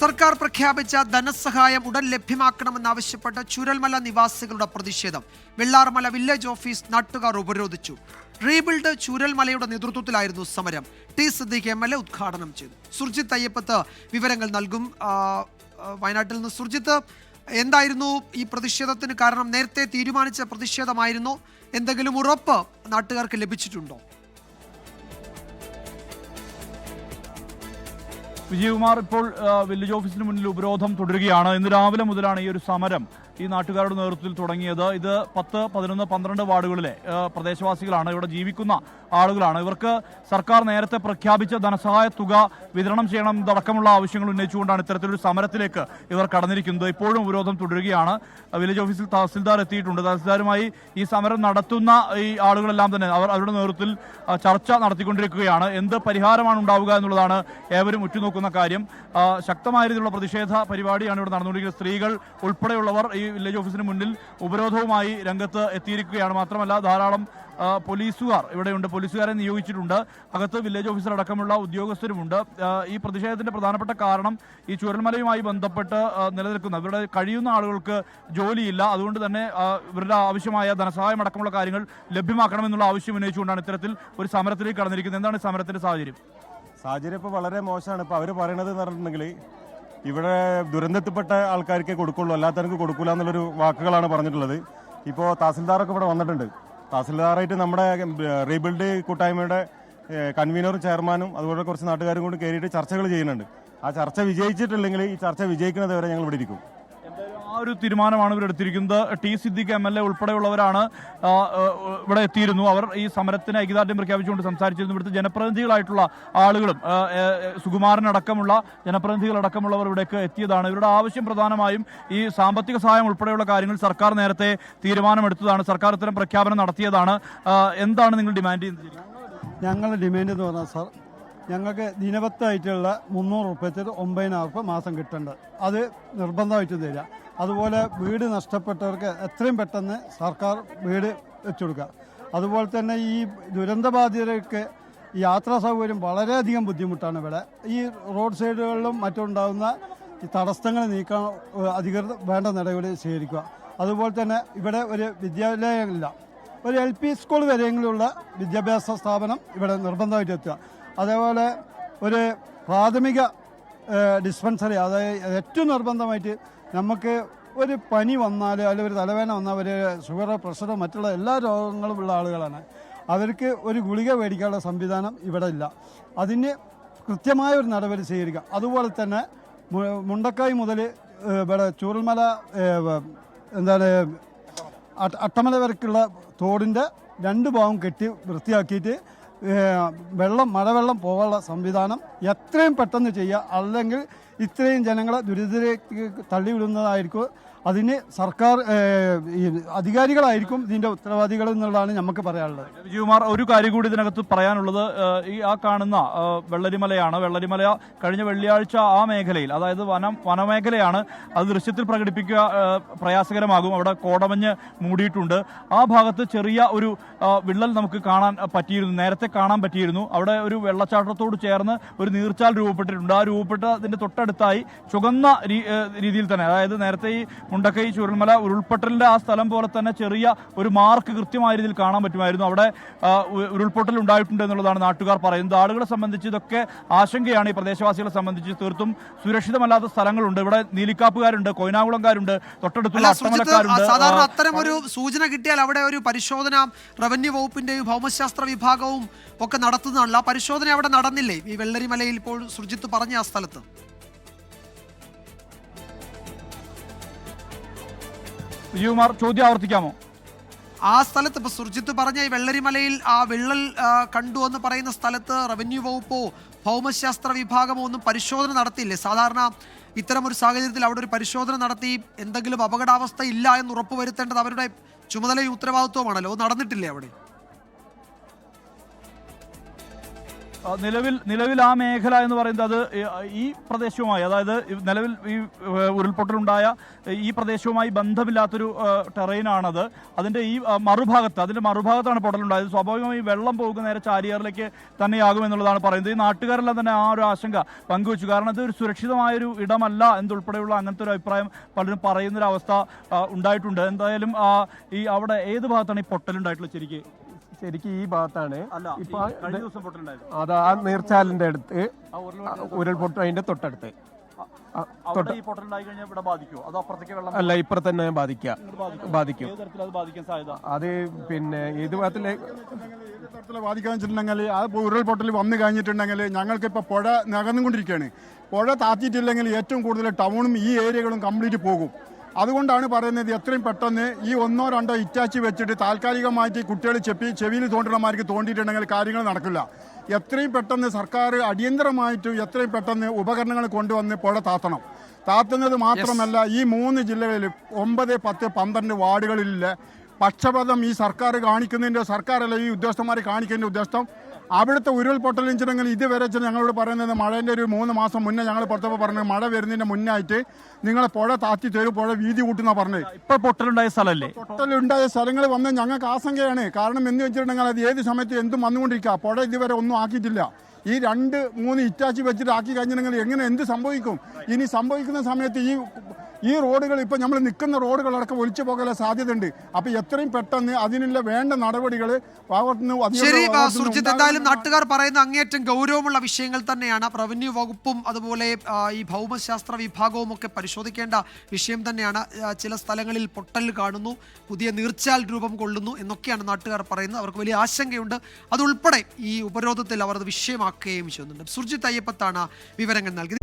സർക്കാർ പ്രഖ്യാപിച്ച ധനസഹായം ഉടൻ ലഭ്യമാക്കണമെന്നാവശ്യപ്പെട്ട് ചുരൽമല നിവാസികളുടെ പ്രതിഷേധം. വെള്ളാർമല വില്ലേജ് ഓഫീസ് നാട്ടുകാർ ഉപരോധിച്ചു. റീബിൽഡ് ചുരൽമലയുടെ നേതൃത്വത്തിലായിരുന്നു സമരം. T Siddique M L A ഉദ്ഘാടനം ചെയ്തു. സുർജിത്ത് അയ്യപ്പത്ത് വിവരങ്ങൾ നൽകും. വയനാട്ടിൽ നിന്ന് സുർജിത്ത് എന്തായിരുന്നു ഈ പ്രതിഷേധത്തിന് കാരണം? നേരത്തെ തീരുമാനിച്ച പ്രതിഷേധമായിരുന്നു. എന്തെങ്കിലും ഉറപ്പ് നാട്ടുകാർക്ക് ലഭിച്ചിട്ടുണ്ടോ? വിജയകുമാർ ഇപ്പോൾ വില്ലേജ് ഓഫീസിന് മുന്നിൽ ഉപരോധം തുടരുകയാണ്. ഇന്ന് രാവിലെ മുതലാണ് ഈ ഒരു സമരം. ഈ നാട്ടുകാരുടെ നേതൃത്വത്തിൽ തുടങ്ങിയത്. ഇത് പത്ത് പതിനൊന്ന് പന്ത്രണ്ട് വാർഡുകളിലെ പ്രദേശവാസികളാണ് ഇവിടെ ജീവിക്കുന്ന ആളുകളാണ്. ഇവർക്ക് സർക്കാർ നേരത്തെ പ്രഖ്യാപിച്ച ധനസഹായ തുക വിതരണം ചെയ്യണം ഇതടക്കമുള്ള ആവശ്യങ്ങൾ ഉന്നയിച്ചുകൊണ്ടാണ് ഇത്തരത്തിലൊരു സമരത്തിലേക്ക് ഇവർ കടന്നിരിക്കുന്നത്. ഇപ്പോഴും ഉപരോധം തുടരുകയാണ്. വില്ലേജ് ഓഫീസിൽ തഹസിൽദാർ എത്തിയിട്ടുണ്ട്. തഹസിൽദാരുമായി ഈ സമരം നടത്തുന്ന ഈ ആളുകളെല്ലാം തന്നെ അവർ അവരുടെ നേതൃത്വത്തിൽ ചർച്ച നടത്തിക്കൊണ്ടിരിക്കുകയാണ്. എന്ത് പരിഹാരമാണ് ഉണ്ടാവുക എന്നുള്ളതാണ് ഏവരും ഉറ്റുനോക്കുന്ന കാര്യം. ശക്തമായ രീതിയിലുള്ള പ്രതിഷേധ പരിപാടിയാണ് ഇവിടെ നടന്നുകൊണ്ടിരിക്കുന്നത്. സ്ത്രീകൾ ഉൾപ്പെടെയുള്ളവർ വില്ലേജ് ഓഫീസിന് മുന്നിൽ ഉപരോധവുമായി രംഗത്ത് എത്തിയിരിക്കുകയാണ്. മാത്രമല്ല ധാരാളം പോലീസുകാർ ഇവിടെയുണ്ട്. പോലീസുകാരെ നിയോഗിച്ചിട്ടുണ്ട്. അകത്ത് വില്ലേജ് ഓഫീസർ അടക്കമുള്ള ഉദ്യോഗസ്ഥരുമുണ്ട്. ഈ പ്രതിഷേധത്തിന്റെ പ്രധാനപ്പെട്ട കാരണം ഈ ചുരൽമലയുമായി ബന്ധപ്പെട്ട് നിലനിൽക്കുന്ന ഇവരുടെ കഴിയുന്ന ആളുകൾക്ക് ജോലിയില്ല. അതുകൊണ്ട് തന്നെ ഇവരുടെ ആവശ്യമായ ധനസഹായം അടക്കമുള്ള കാര്യങ്ങൾ ലഭ്യമാക്കണമെന്നുള്ള ആവശ്യം ഉന്നയിച്ചുകൊണ്ടാണ് ഇത്തരത്തിൽ ഒരു സമരത്തിലേക്ക് കടന്നിരിക്കുന്നത്. എന്താണ് സമരത്തിന്റെ സാഹചര്യം? സാഹചര്യം ഇപ്പോൾ വളരെ മോശമാണ്. ഇപ്പോൾ അവർ പറയണത് എന്ന് പറഞ്ഞിട്ടുണ്ടെങ്കിൽ ഇവിടെ ദുരന്തത്തിൽപ്പെട്ട ആൾക്കാർക്കേ കൊടുക്കുള്ളൂ. അല്ലാത്തവർക്ക് കൊടുക്കൂല എന്നുള്ളൊരു വാക്കുകളാണ് പറഞ്ഞിട്ടുള്ളത്. ഇപ്പോൾ തഹസിൽദാറൊക്കെ ഇവിടെ വന്നിട്ടുണ്ട്. തഹസിൽദാറായിട്ട് നമ്മുടെ റീബിൽഡ് കൂട്ടായ്മയുടെ കൺവീനറും ചെയർമാനും അതുപോലെ കുറച്ച് നാട്ടുകാരും കൂടി കയറിയിട്ട് ചർച്ചകൾ ചെയ്യുന്നുണ്ട്. ആ ചർച്ച വിജയിച്ചിട്ടില്ലെങ്കിൽ ഈ ചർച്ച വിജയിക്കുന്നത് വരെ ഞങ്ങൾ ഇവിടെ ഇരിക്കും. ആ ഒരു തീരുമാനമാണ് ഇവരെടുത്തിരിക്കുന്നത് T Siddique M L A ഉൾപ്പെടെയുള്ളവരാണ് ഇവിടെ എത്തിയിരുന്നു. അവർ ഈ സമരത്തിന് ഐക്യദാർഢ്യം പ്രഖ്യാപിച്ചുകൊണ്ട് സംസാരിച്ചിരുന്നു. ഇവിടുത്തെ ജനപ്രതിനിധികളായിട്ടുള്ള ആളുകളും സുകുമാരനടക്കമുള്ള അടക്കമുള്ളവർ ഇവിടേക്ക് എത്തിയതാണ്. ഇവരുടെ ആവശ്യം പ്രധാനമായും ഈ സാമ്പത്തിക സഹായം ഉൾപ്പെടെയുള്ള കാര്യങ്ങൾ സർക്കാർ നേരത്തെ തീരുമാനമെടുത്തതാണ്. സർക്കാർ ഇത്തരം പ്രഖ്യാപനം നടത്തിയതാണ്. എന്താണ് നിങ്ങൾ ഡിമാൻഡ് ചെയ്യുന്നത്? ഞങ്ങളുടെ ഡിമാൻഡ് എന്ന് പറഞ്ഞാൽ സാർ ഞങ്ങൾക്ക് ദിനപത്തായിട്ടുള്ള മുന്നൂറ് റുപ്യത്തിൽ ഒമ്പതിനായിരം റുപ്യ മാസം കിട്ടേണ്ടത്. അത് നിർബന്ധമായിട്ടും തരിക. അതുപോലെ വീട് നഷ്ടപ്പെട്ടവർക്ക് എത്രയും പെട്ടെന്ന് സർക്കാർ വീട് വെച്ചു കൊടുക്കുക അതുപോലെ തന്നെ ഈ ദുരന്തബാധിതർക്ക് യാത്രാ സൗകര്യം വളരെയധികം ബുദ്ധിമുട്ടാണ് ഇവിടെ. ഈ റോഡ് സൈഡുകളിലും മറ്റുണ്ടാകുന്ന ഈ തടസ്സങ്ങൾ നീക്കാൻ അധികൃതർ വേണ്ട നടപടി സ്വീകരിക്കുക. അതുപോലെ തന്നെ ഇവിടെ ഒരു വിദ്യാലയമില്ല ഒരു എൽ പി സ്കൂൾ വരെയെങ്കിലുള്ള വിദ്യാഭ്യാസ സ്ഥാപനം ഇവിടെ നിർബന്ധമായിട്ട് എത്തുക. അതേപോലെ ഒരു പ്രാഥമിക ഡിസ്പെൻസറി അതായത് ഏറ്റവും നിർബന്ധമായിട്ട് നമുക്ക് ഒരു പനി വന്നാൽ അല്ലെങ്കിൽ ഒരു തലവേദന വന്നാൽ ഒരു ഷുഗർ പ്രഷർ മറ്റുള്ള എല്ലാ രോഗങ്ങളും ഉള്ള ആളുകളാണ്. അവർക്ക് ഒരു ഗുളിക മേടിക്കാനുള്ള സംവിധാനം ഇവിടെ ഇല്ല. അതിന് കൃത്യമായ ഒരു നടപടി സ്വീകരിക്കുക അതുപോലെ തന്നെ മുണ്ടക്കായ് മുതൽ ഇവിടെ ചൂരൽമല എന്താണ് അട്ട- അട്ടമല വരക്കുള്ള തോടിന്റെ രണ്ട് ഭാഗം കെട്ടി വൃത്തിയാക്കിയിട്ട് വെള്ളം മഴവെള്ളം പോകാനുള്ള സംവിധാനം എത്രയും പെട്ടെന്ന് ചെയ്യുക. അല്ലെങ്കിൽ ഇത്രയും ജനങ്ങളെ ദുരിതത്തിലേക്ക് തള്ളിവിടുന്നതായിരിക്കും അതിന് സർക്കാർ അധികാരികളായിരിക്കും ഇതിന്റെ ഉത്തരവാദികൾ എന്നുള്ളതാണ് നമുക്ക് പറയാനുള്ളത്. വിജയകുമാർ ഒരു കാര്യം കൂടി ഇതിനകത്ത് പറയാനുള്ളത് ഈ ആ കാണുന്ന വെള്ളരിമലയാണ്. വെള്ളരിമല കഴിഞ്ഞ വെള്ളിയാഴ്ച ആ മേഖലയിൽ അതായത് വനം വനമേഖലയാണ് അത് ദൃശ്യത്തിൽ പ്രകടിപ്പിക്കുക പ്രയാസകരമാകും. അവിടെ കോടമഞ്ഞ് മൂടിയിട്ടുണ്ട്. ആ ഭാഗത്ത് ചെറിയ ഒരു വിള്ളൽ നമുക്ക് കാണാൻ പറ്റിയിരുന്നു നേരത്തെ കാണാൻ പറ്റിയിരുന്നു. അവിടെ ഒരു വെള്ളച്ചാട്ടത്തോട് ചേർന്ന് ഒരു നീർച്ചാൽ രൂപപ്പെട്ടിട്ടുണ്ട്. ആ രൂപപ്പെട്ടതിന്റെ തൊട്ടടുത്തായി ചുവന്ന രീതിയിൽ തന്നെ അതായത് നേരത്തെ ഈ മുണ്ടക്കൈ ചുരുൾമല ഉരുൾപൊട്ടലിന്റെ ആ സ്ഥലം പോലെ തന്നെ ചെറിയ ഒരു മാർക്ക് കൃത്യമായി രീതിയിൽ കാണാൻ പറ്റുമായിരുന്നു. അവിടെ ഉരുൾപൊട്ടൽ ഉണ്ടായിട്ടുണ്ട് എന്നുള്ളതാണ് നാട്ടുകാർ പറയുന്നത്. ആളുകളെ സംബന്ധിച്ച് ഇതൊക്കെ ആശങ്കയാണ് ഈ പ്രദേശവാസികളെ സംബന്ധിച്ച്. തീർത്തും സുരക്ഷിതമല്ലാത്ത സ്ഥലങ്ങളുണ്ട്. ഇവിടെ നീലിക്കാപ്പുകാരുണ്ട് കൊയിനാകുളംകാരുണ്ട് തൊട്ടടുത്തുള്ള അട്ടമലക്കാരുണ്ട്. സാധാരണ അത്തരം ഒരു സൂചന കിട്ടിയാൽ അവിടെ ഒരു പരിശോധന റവന്യൂ വകുപ്പിന്റെയും ഭൗമശാസ്ത്ര വിഭാഗവും ഒക്കെ നടത്തുന്നതാണല്ലോ ആ പരിശോധന അവിടെ നടന്നില്ലേ? ഈ വെള്ളരിമലയിൽ ഇപ്പോൾ സുർജിത്ത് പറഞ്ഞ ആ സ്ഥലത്ത്. വിജയകുമാർ ചോദ്യം ആവർത്തിക്കാമോ? ആ സ്ഥലത്ത് ഇപ്പൊ സുർജിത്ത് പറഞ്ഞ ഈ വെള്ളരിമലയിൽ ആ വിള്ളൽ കണ്ടു എന്ന് പറയുന്ന സ്ഥലത്ത് റവന്യൂ വകുപ്പോ ഭൗമശാസ്ത്ര വിഭാഗമോ ഒന്നും പരിശോധന നടത്തിയില്ലേ? സാധാരണ ഇത്തരം ഒരു സാഹചര്യത്തിൽ അവിടെ ഒരു പരിശോധന നടത്തി എന്തെങ്കിലും അപകടാവസ്ഥ ഇല്ല എന്ന് ഉറപ്പുവരുത്തേണ്ടത് അവരുടെ ചുമതലയും ഉത്തരവാദിത്വമാണല്ലോ നടന്നിട്ടില്ലേ അവിടെ? നിലവിൽ നിലവിൽ ആ മേഖല എന്ന് പറയുന്നത് അത് ഈ- പ്രദേശവുമായി അതായത് നിലവിൽ ഈ ഉരുൾപൊട്ടലുണ്ടായ ഈ പ്രദേശവുമായി ബന്ധമില്ലാത്തൊരു ടെറൈനാണത് അതിന്റെ ഈ മറുഭാഗത്ത് അതിന്റെ മറുഭാഗത്താണ് പൊട്ടലുണ്ടായത്. സ്വാഭാവികമായി വെള്ളം പോകുന്ന നേരെ ചാരിയാറിലേക്ക് തന്നെയാകും എന്നുള്ളതാണ് പറയുന്നത്. ഈ നാട്ടുകാരെല്ലാം തന്നെ ആ ഒരു ആശങ്ക പങ്കുവച്ചു. കാരണം ഇത് ഒരു സുരക്ഷിതമായൊരു ഇടമല്ല എന്നുൾപ്പെടെയുള്ള അങ്ങനത്തെ ഒരു അഭിപ്രായം പലരും പറയുന്നൊരവസ്ഥ ഉണ്ടായിട്ടുണ്ട്. എന്തായാലും ഈ അവിടെ ഏത് ഭാഗത്താണ് ഈ പൊട്ടലുണ്ടായിട്ടുള്ളത് ശരിക്ക്? ശരിക്കും ഈ ഭാഗത്താണ്. ഇപ്പൊ അത് ആ നീർച്ചാലിന്റെ അടുത്ത് ഉരുൾപൊട്ട അതിന്റെ തൊട്ടടുത്ത്. അല്ല ഇപ്പുറത്ത് തന്നെ ബാധിക്കുക. ബാധിക്കും. അത് ബാധിക്കാൻ സാധ്യത? അത് പിന്നെ ഏത് ഭാഗത്തിലെ ബാധിക്കാന്ന് വെച്ചിട്ടുണ്ടെങ്കിൽ ആ ഉരുൾപൊട്ടൽ വന്നു കഴിഞ്ഞിട്ടുണ്ടെങ്കിൽ ഞങ്ങൾക്ക് ഇപ്പോൾ പുഴ നകർന്നുകൊണ്ടിരിക്കുകയാണ് പുഴ താത്തിയിട്ടില്ലെങ്കിൽ ഏറ്റവും കൂടുതൽ ടൗണും ഈ ഏരിയകളും കംപ്ലീറ്റ് പോകും. അതുകൊണ്ടാണ് പറയുന്നത് എത്രയും പെട്ടെന്ന് ഈ ഒന്നോ രണ്ടോ ഇറ്റാച്ചി വെച്ചിട്ട് താൽക്കാലികമായിട്ട് കുട്ടികൾ ചെപ്പി ചെവിയിൽ തോണ്ടണമാർക്ക് തോണ്ടിയിട്ടുണ്ടെങ്കിൽ കാര്യങ്ങൾ നടക്കില്ല. എത്രയും പെട്ടെന്ന് സർക്കാർ അടിയന്തരമായിട്ട് എത്രയും പെട്ടെന്ന് ഉപകരണങ്ങൾ കൊണ്ടുവന്ന് പുഴ താത്തണം. താത്തുന്നത് മാത്രമല്ല ഈ മൂന്ന് ജില്ലകളിൽ ഒമ്പത് പത്ത് പന്ത്രണ്ട് വാർഡുകളിലെ പക്ഷപഥം ഈ സർക്കാർ കാണിക്കുന്നതിന്റെ സർക്കാരല്ല ഈ ഉദ്യോഗസ്ഥന്മാർ കാണിക്കുന്നതിന്റെ ഉദ്ദേശം അവിടുത്തെ ഉരുൾപൊട്ടൽ വെച്ചിട്ടുണ്ടെങ്കിൽ ഇതുവരെ ഞങ്ങളോട് പറയുന്നത് മഴേന്റെ ഒരു മൂന്ന് മാസം മുന്നേ ഞങ്ങൾ പുറത്തപ്പോൾ പറഞ്ഞത് മഴ വരുന്നതിന്റെ മുന്നായിട്ട് നിങ്ങൾ പുഴ താത്തി തരും പുഴ വീതി കൂട്ടുന്ന പറഞ്ഞത്. ഇപ്പൊ പൊട്ടലുണ്ടായ സ്ഥലമല്ലേ? പൊട്ടലുണ്ടായ സ്ഥലങ്ങൾ വന്ന് ഞങ്ങൾക്ക് ആശങ്കയാണ്. കാരണം എന്ന് വെച്ചിട്ടുണ്ടെങ്കിൽ അത് ഏത് സമയത്ത് എന്തും വന്നുകൊണ്ടിരിക്കുക പുഴ ഇതുവരെ ഒന്നും ആക്കിയിട്ടില്ല. ഈ രണ്ട് മൂന്ന് ഇറ്റാച്ചി വെച്ചിട്ട് ആക്കി കഴിഞ്ഞിട്ടുണ്ടെങ്കിൽ എങ്ങനെ എന്ത് സംഭവിക്കും? ഇനി സംഭവിക്കുന്ന സമയത്ത് ഈ ഈ റോഡുകൾ ഇപ്പം നമ്മൾ നിൽക്കുന്ന റോഡുകളടക്കം ഒലിച്ചു പോകാനുള്ള സാധ്യതയുണ്ട്. അപ്പോൾ എത്രയും പെട്ടെന്ന് അതിനുള്ള വേണ്ട നടപടികൾ ശരി സുർജിത്ത്. എന്തായാലും നാട്ടുകാർ പറയുന്ന അങ്ങേയറ്റം ഗൗരവമുള്ള വിഷയങ്ങൾ തന്നെയാണ്. റവന്യൂ വകുപ്പും അതുപോലെ ഈ ഭൗമശാസ്ത്ര വിഭാഗവും ഒക്കെ പരിശോധിക്കേണ്ട വിഷയം തന്നെയാണ്. ചില സ്ഥലങ്ങളിൽ പൊട്ടൽ കാണുന്നു പുതിയ നീർച്ചാൽ രൂപം കൊള്ളുന്നു എന്നൊക്കെയാണ് നാട്ടുകാർ പറയുന്നത്. അവർക്ക് വലിയ ആശങ്കയുണ്ട്. അതുൾപ്പെടെ ഈ ഉപരോധത്തിൽ അവർ അത് വിഷയമാക്കുകയും ചെയ്യുന്നുണ്ട്. സുർജിത് അയ്യപ്പത്താണ് വിവരങ്ങൾ നൽകിയത്.